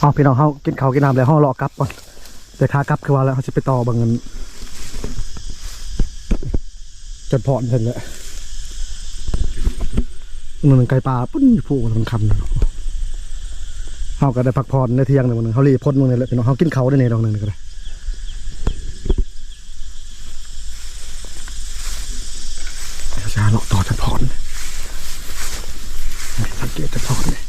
เอาพี่น้องเขากินข้าวกินน้ำแล้วห้องรอกลับก่อนเดี๋ยวขากลับคือว่าแล้วเขาจะไปต่อบางเงินจนพอนเสร็จแล้วมันไก่ปลาปุ้นผู้สำคัญเขาก็ได้พักผ่อนในเที่ยงหนึ่งเขาหนึงเฮารีพ้นมื้อนึงแหละพี่น้องเขากินข้าวได้ในดองหนึงก็ได้ช้าๆเลาะต่อจนพอนสังเกตจนพอนเลย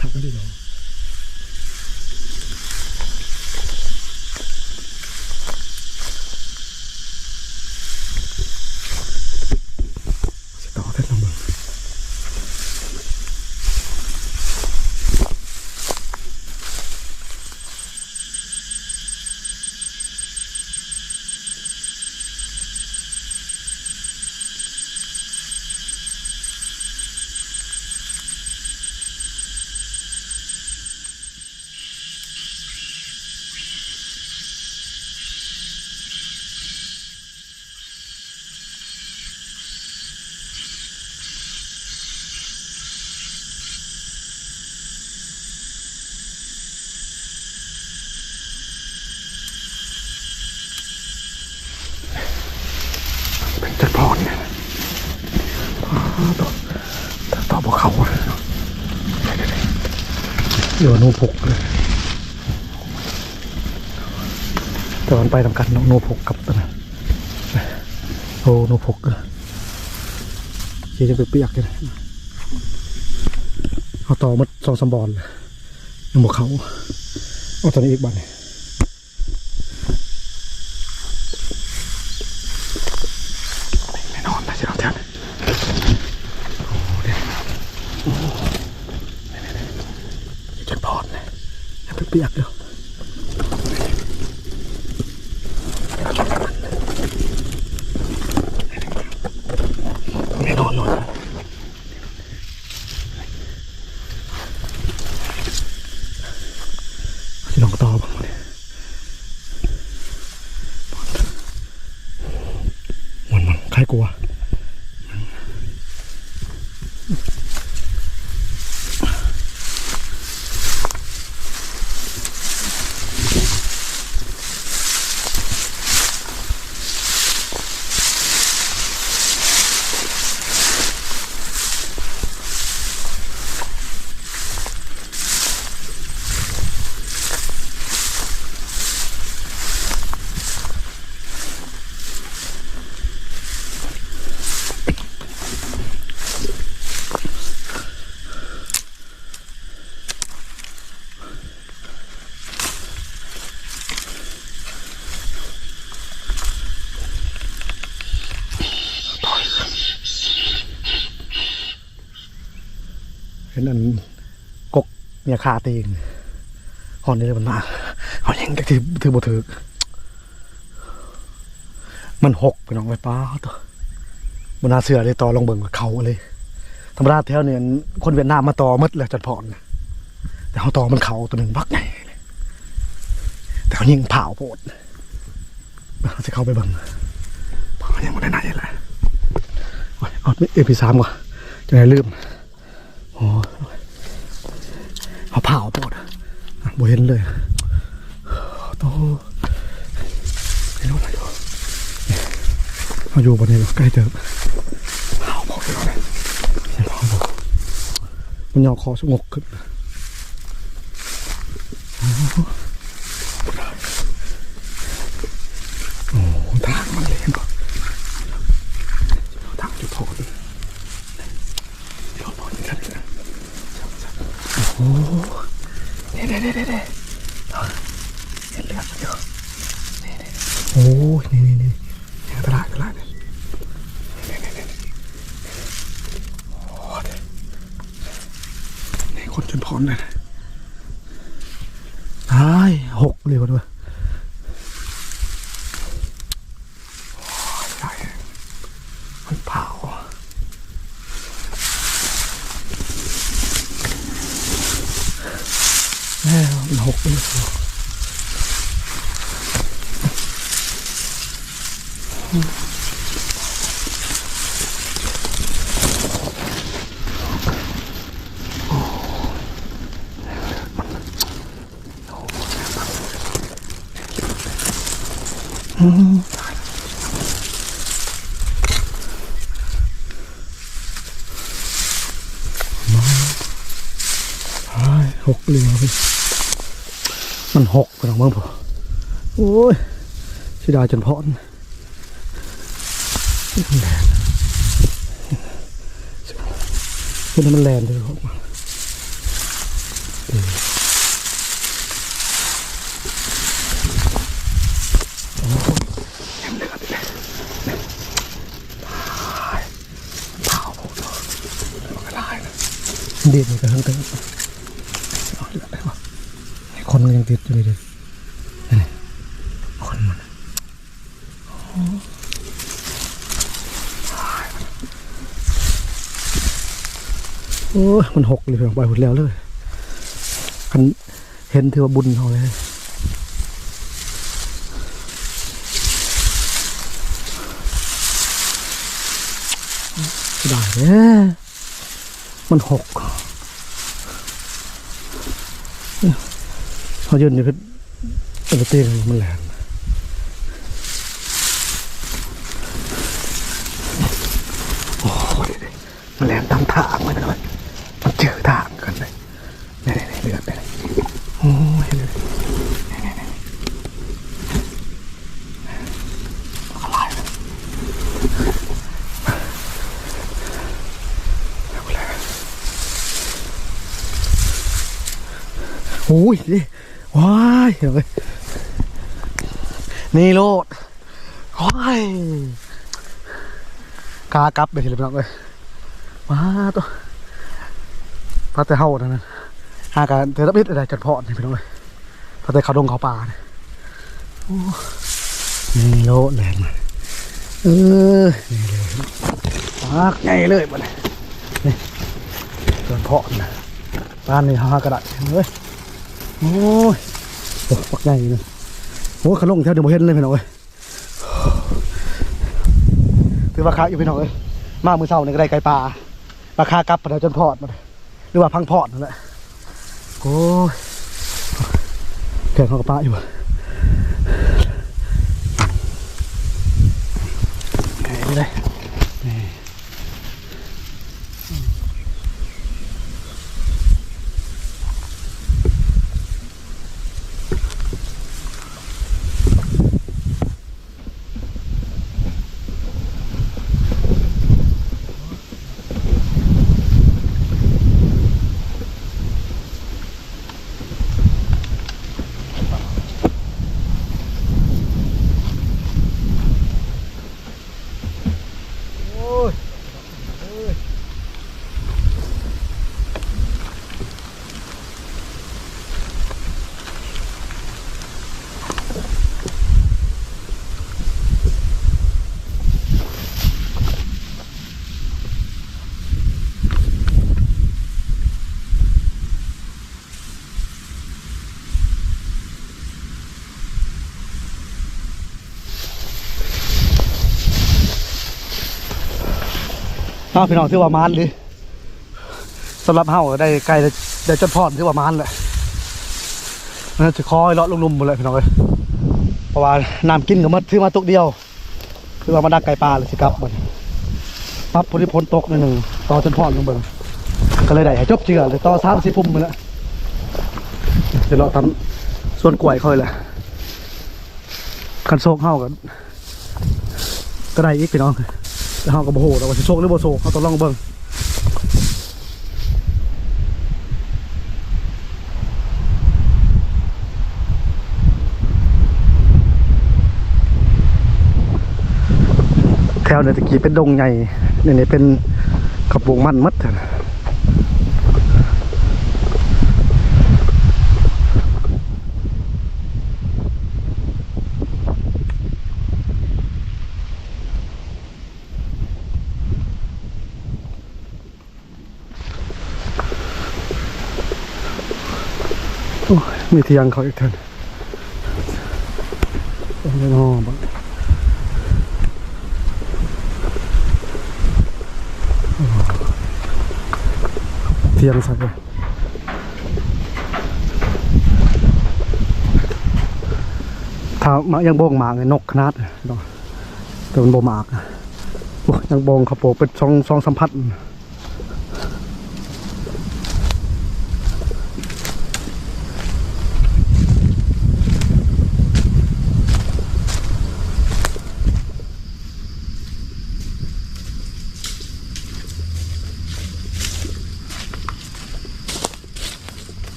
ขับไม่ได้หรอสต่อเพชรลำเบิงเป็นจัดพรเนี่ยอ๋อต่อต่อพวกเขาอะเดี๋ยวนูพุกเลยแต่มัน ไปทำกันโนพกกับตัวนะโอ้นูพุกเขียจะไปเปียกเลยเอาต่อมาสองสมบอลยังบอกเขาเอาตอนนี้อีกบันเนี่ย แน่นอนนะสิเราแทนโอ้เดี๋ยวโอ้ยจนพอดเลยยังเปียกๆอยู่แน่นอนเลยที่ลองต่อบ้างเนี่ยมันมันใคร กลัว เห็นอันกกเนี่ยคาเตงหอนนี่เลยมันมาเอายังก็ถือถือบถือมันหกไปน้องไปป้าตัวมันนาเสือเลยต่อลงเบิ่งกับเขาเลยธรรมดาแถวเนี่ยคนเวียดนามมาต่อหมดเลยจัดพรแต่เขาต่อมันเขาตัวหนึ่งบักไงเลยแต่เขายิงเผาโพดเขาจะเข้าไปเบิ่งเพราะยังไม่ได้ไหนเลยโอ้ยเอาเอพีสามก่อนจะได้ลืม อ้ยเขาเผาปอดบ่เห็นเลยโตไม่รู้อะไรอยู่เขาอยู่บนนี้ใกล้เจอเผาปอดเลยนะเผาปอดมันยอคอสงกขึ้นโอ้โหทางมันเลยเห็นปะทางจุดโทษเลยเดี๋ยวพอนี่กันเลย โอ้ เด้เด้เด้เด้เด้เห็นเลือดอยู่นี่นี่โอ้ยนี่นี่นี่นี่ตลาดตลาดเนี่ยนี่นี่นี่โอ้ยนี่คนจนพร้อมเลยตายหกเลยวันด้วยโอ้ยตายเขา เผาแล้วมันหกเลย หกเรือพี่มันหกไปหรอกมั้งพอโอ้ยชิดาจนพอนแลนคือมันแลนเลยพ่อ เด็ดมันก็ทั้งเต็มเอาเหลือคนมันยังติดอยู่นี่เลยคนมันโอ้มันหกเลยไปหมดแล้วเลยคันเห็นถือว่าบุญเขาเลยได้เนี่ย มันหกเขายืนอยู่คือเออเตียงมันแหลมโอ้ยมันแหลมตามทางมันเลยมันเจอทางกันเลยเนี่นี่เลือดเลยโอ้ย โอ้ยว้ายเห็นไหมนี่โลดว้ายกากับไปทีละพี่น้องเลยมาตัวพาแต่เฮาเท่านั้นหาการเทระบิดอะไรจัดเพาะนี่พี่น้องเลยพาแต่เขาดงเขาป่าเนี่ยโอ้นี่โลดแรงมาเออนี่เลยปากใหญ่เลยมันนี่จัดเพาะนะบ้านนี่หากระดาษเฮ้ย โอ้ยโอ้ปักใหญ่เลยโอ้ยขลงแถวเดียวเห็นเลยพี่น้องเอ้ยถือว่าคาอยู่พี่น้องเอ้ยมามือเช้านี่ก็ไดไก่ปลาราคากลับไปแล้วจนพอดมาเลยหรือว่าพังพอดนั่นแหละโอ้ยแข่งเขากับปลาอยู่อะนี่เลยนี่ โอ้ยโอ้ยาพี่น้องถือว่ามานเลยสำหรับเฮาก็ได้ไก่ได้ได้จนพอดถือว่ามานแหละน่าจะคอยเลาะลงลุมหมดเลยพี่น้องเอ้ยเพราะว่าน้ำกินก็หมาถือมาตุกเดียว คือว่ามาดักไก่ปลาเลยสิครับบัดนี้ปั๊บพอดีพ้นตกนิดหนึ่งต่อจนพอดลงเบิ่งก็เลยได้ให้จบเจือเลยต่อสามสิบพุ่มไปแล้วเดี๋ยวเราทำส่วนกล้วยค่อยแหละคันโซกเฮากันก็ได้อีกพี่น้อง แต่เฮาก็บ่ฮู้ดอกว่าจะโชคหรือบ่โชคเขาต้องลองเบิ้งแถวเนี่ยตะกี้เป็นดงใหญ่เนี่ยนี่เป็นกระโปรงมันมัดเถอะนะ มีเทียงเขาอีกท่านโอ้ยนอบังเทียงใส่ไปถ้ามายังโบงหมากไงนกขนาดเนาะแต่มันโบหมากอะโอ้ยังโบงเขาโปกเป็นซองซองสัมผัส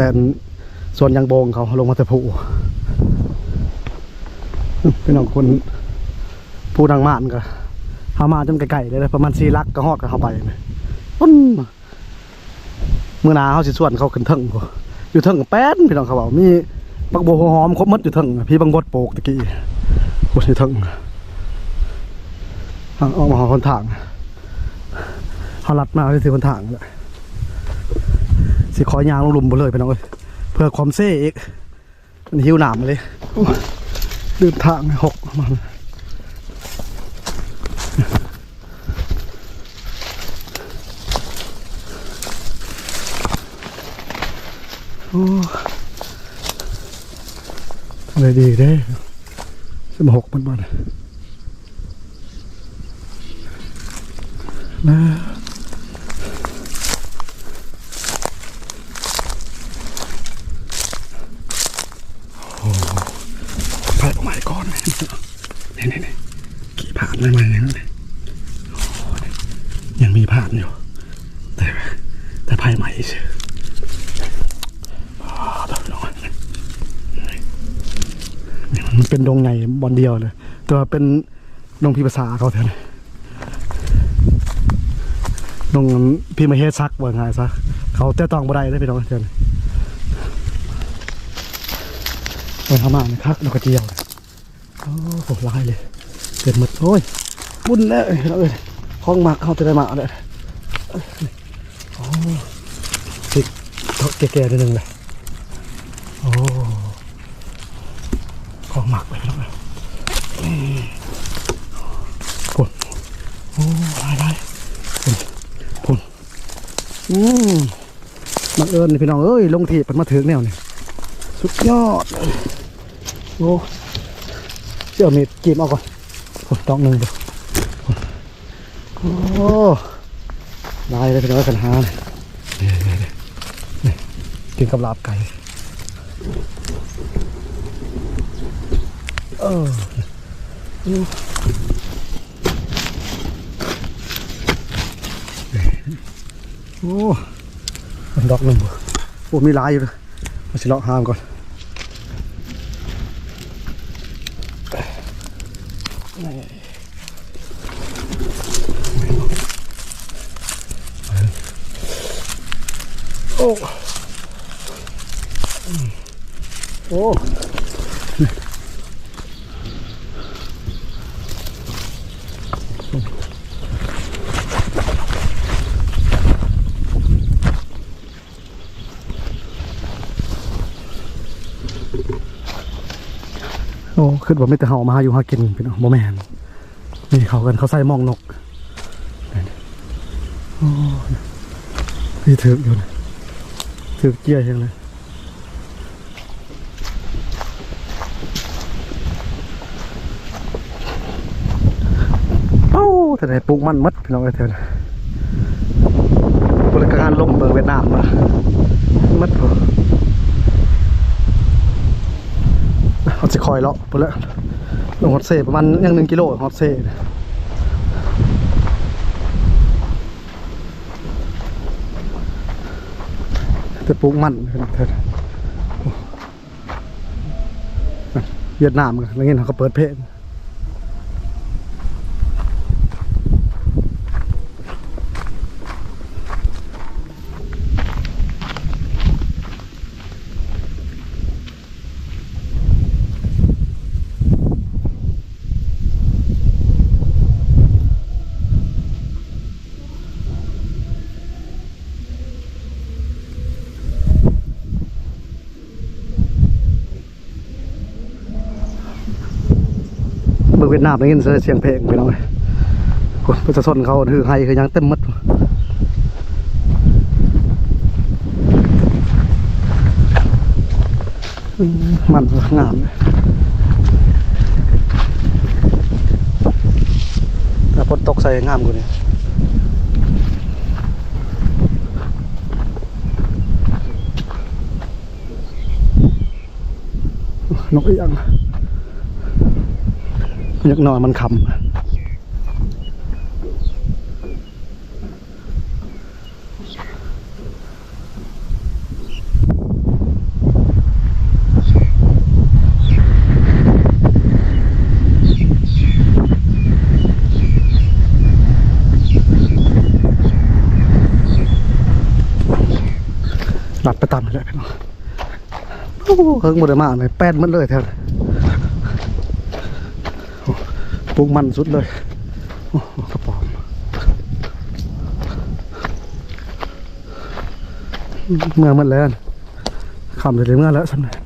แต่ส่วนยางโบงเขาลงมาแต่ผู้เป็นของคนผู้ดังมานก็หามาจนไกลๆเลยประมาณสี่ลักก็ฮอดก็เข้าไปปุ้นเมื่อนาเขาสิส่วนเขาขึ้นเทิงพออยู่เทิงแป้นพี่น้องเขาบอกมีปักโบหัวหอมครบหมดอยู่เทิงพี่บังบดโปกตะกี้โอ้ยอยู่เทิงออกมาหาคนทางเขาลัดมาที่สิคนทางแหละ สิขอยางลงหลุมไปเลยไปน้องเอ้ยเพื่อความเซ่อีกมันหิวหนามเลยโอ้ยเดินทางหกมาโอ้อะไรดีเด้สิบหกมันบ่นนะ ผ่านออกมาก่อนนี่นี่นี่ขี่ผ่านอะไรมาอย่างนั้นเลยโอ้ยยังมีผ่านอยู่ แต่แต่ภายใหม่เชื่ออ๋อตอนน้องนี่มันเป็นดงไง บอลเดียวเลยแต่ว่าเป็นดงพิภาษาเขาแทนดงพี่มาเฮดซักว่าไงซะเขาแต่ตองบ่ได้ได้พี่น้องเชิญไปทำมานะครับดอกกระเจียวโอ้โหลายเลยเกิดหมดโอ้ยบุญแล้วเอ้ยคล้องหมากเขาจะได้มาเลยโอ้ติดเทาะแก่ๆนิดนึงเลยโอ้คล้องหมากไปแล้วเลยนี่ปุ่นโอ้ลายลายปุ่นปุ่น อืมบังเอิญพี่น้องเอ้ยลงทีเป็นมาถึงแนวนี่สุดยอดโอ้เชื่อมีดจีบเอาก่อนโอ้ต้องหนึ่งเดียวโอ้ได้เลยเป็นร้อยกันหาเลยนี่นี่นี่นี่กินกับลาบไก่เออ โอ้โอ้มันดอกหนึ่งบ่โอ้มีลายอยู่เลยมาสิเลาะหามก่อนโอ้ โอ้ อ้ขึ้นว่าไม่แต่เห่ามาหาอยู่หากินพี่น้องโมแมนนี่เขากันเขาใส่มองนกโอ้พี่ถืออยู่นะถือเกี้ยยังเลยเอ้าแต่ไหนปลูกมันมัดพี่น้องไอ้เถอะบริการล่มเบิงเวียดนามมามัดพอ ฮอตสิคอยเลาะไปแล้วลงฮอตเซ่ประมาณยังหนึ่งกิโลฮอตเซ่จะปลูกมันเถิดเวียดนามกันแล้วเงี้ยเขาเปิดเพลง เวียดนามได้ยินเสียงเพลงพี่น้องเลยโอ้ยประชาชนเขาถือไฮคือยังเต็มมัดมันงามเลยแต่ฝนตกใส่งามกว่านี้นกเอียงอ ยากนอนมันคำหลัดไปตามไปเลยพี่น้องโอ้โหเฮิงหมดเลยมากเลยแป้นมันเลยแถวนี้โอ้ปรุ งมันสุดเลยกระป๋อมเมื่อมันแล้วคำเลยเมื่อแล้วสันเลย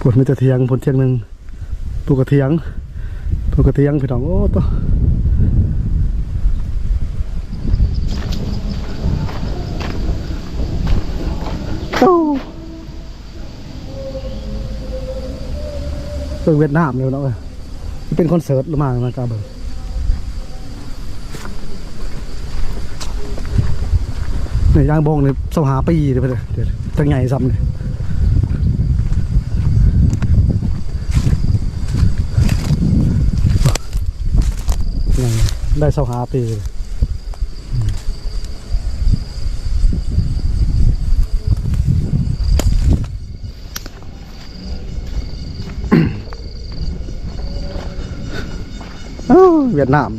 ปวดมีแต่เทียงผลเทียงหนึ่งตัวกระเทียงตัวกระเทียงพี่น้องโอ้ตัว โอ้ เบิ่งเวียดนามเลยเนาะเว้เป็นคอนเสิร์ตหรือมามันกาเบิ่งเนี่ยย่างบงเนี่ยสหาปีเลยไปเลยเดี๋ยวตั้งใหญ่ซ้ำเลยยังได้สหาปีเลย เวียดนาม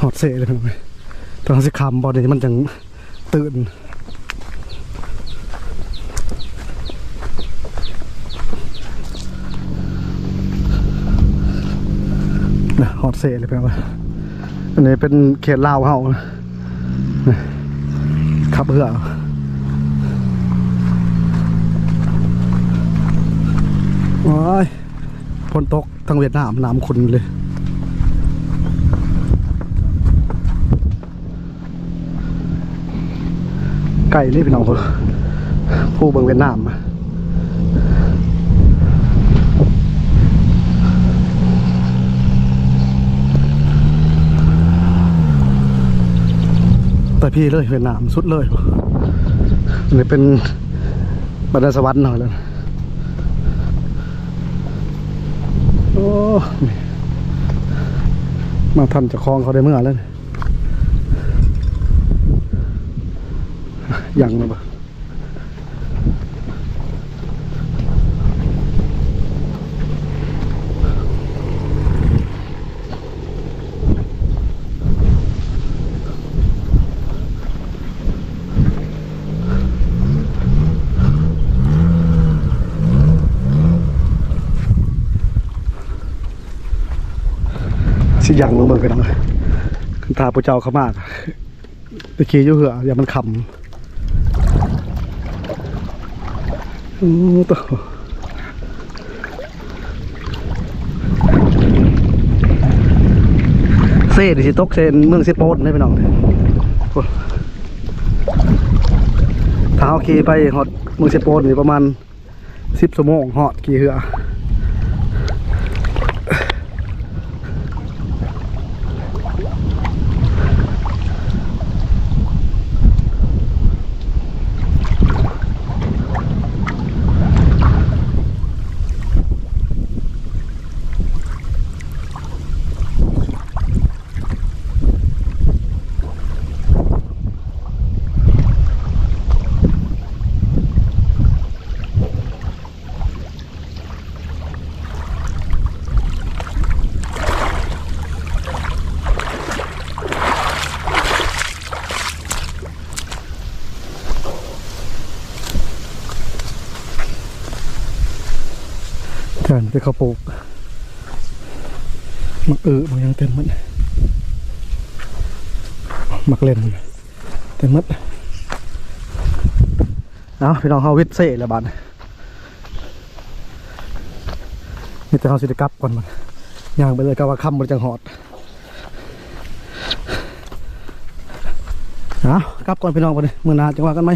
หอดเสะเลยพี่น้องเอ้ยตอนสิคำบอดี้มันจังตื่น นะฮอต เซเลยเพื่อนว่าอันนี้เป็นเขตลาวเฮาขับเรือโอ้ยฝนตกทางเวียดนามน้ำขุนเลยไก่เลยพี่น้องผู้เบิงเวียดนาม แต่พี่เลยเวียดนามสุดเลยอันนี้เป็นบรรดาสวรรค์หน่อยแล้วโอ้มาทันจะคลองเขาได้เมื่อแล้วนี่ยังนะบ่ ยังลงเบิ่งไปน้องเลยคันตาพระเจ้าเขามากตะกี้ยู่เหืออย่ามันขำโอ้ตัวเซ่ดิสิตกเซนเมืองเซโปนได้ไปน้องโอ้ถ้าเอาขี่ไปฮอดเมืองเซโปนนี่ประมาณสิบชั่วโมงฮอดขี่เหืออ แทนที่เขาปลูกมักเออมันยังเต็มมันมักเล่นเต็มมัดเอาพี่น้องเฮาวิทย์เซ่ละบาดนี่แต่เฮาสิได้กลับก่อนมันย่างไปเลยก็ว่าค่ำมันจังหอดเอากลับก่อนพี่น้องไปเลยมื้อนาจังว่ากันไหม